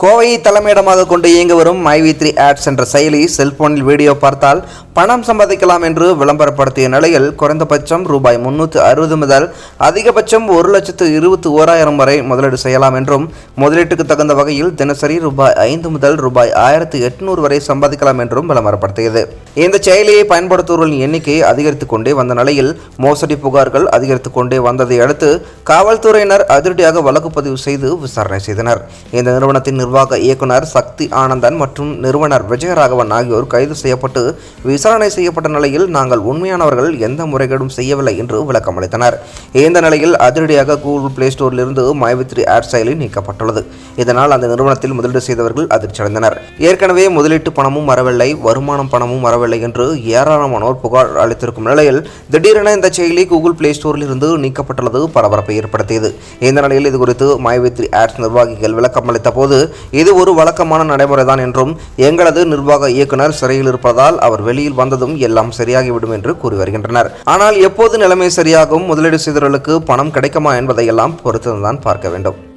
கோவையை தலைமையிடமாக கொண்டு இயங்கி வரும் மைவி த்ரீ ஆட்ஸ் என்ற செயலி செல்போனில் வீடியோ பார்த்தால் பணம் சம்பாதிக்கலாம் என்று விளம்பரப்படுத்திய நிலையில் குறைந்தபட்சம் ரூபாய் முன்னூற்று அறுபது முதல் அதிகபட்சம் ஒரு லட்சத்து இருபத்தி ஓராயிரம் வரை முதலீடு செய்யலாம் என்றும் முதலீட்டுக்கு தகுந்த வகையில் தினசரி ரூபாய் ஐந்து முதல் ரூபாய் ஆயிரத்து எட்நூறு வரை சம்பாதிக்கலாம் என்றும் விளம்பரப்படுத்தியது. இந்த செயலியை பயன்படுத்துவர்களின் எண்ணிக்கை அதிகரித்துக் கொண்டே வந்த நிலையில் மோசடி புகார்கள் அதிகரித்துக் கொண்டே வந்ததை அடுத்து காவல்துறையினர் அதிரடியாக வழக்கு பதிவு செய்து விசாரணை செய்தனர். இந்த நிறுவனத்தின் நிர்வாக இயக்குனர் சக்தி ஆனந்தன் மற்றும் நிறுவனர் விஜயராகவன் ஆகியோர் கைது செய்யப்பட்டு விசாரணை செய்யப்பட்ட நிலையில் நாங்கள் உண்மையானவர்கள் எந்த முறைகேடும் செய்யவில்லை என்று விளக்கம் அளித்தனர். இந்த நிலையில் அதிரடியாக கூகுள் பிளே ஸ்டோரிலிருந்து மைவித்ரி ஆட் செயலி நீக்கப்பட்டுள்ளது. இதனால் அந்த நிறுவனத்தில் முதலீடு செய்தவர்கள் அதிர்ச்சியடைந்தனர். ஏற்கனவே முதலீட்டு பணமும் வரவில்லை வருமானம் பணமும் வரவில்லை என்று ஏராளமானோர் புகார் அளித்திருக்கும் நிலையில் திடீரென இந்த செயலி கூகுள் பிளே ஸ்டோரிலிருந்து நீக்கப்பட்டுள்ளது பரபரப்பை ஏற்படுத்தியது. இந்த நிலையில் இது குறித்து மைவித்ரி ஆட்ஸ் நிர்வாகிகள் விளக்கம் அளித்த போது இது ஒரு வழக்கமான நடைமுறைதான் என்றும் எங்களது நிர்வாக இயக்குனர் சிறையில் இருப்பதால் அவர் வெளியில் வந்ததும் எல்லாம் சரியாகிவிடும் என்று கூறி வருகின்றனர். ஆனால் எப்போது நிலைமை சரியாகும்? முதலீடு செய்தவர்களுக்கு பணம் கிடைக்குமா என்பதையெல்லாம் பொறுத்துதான் பார்க்க வேண்டும்.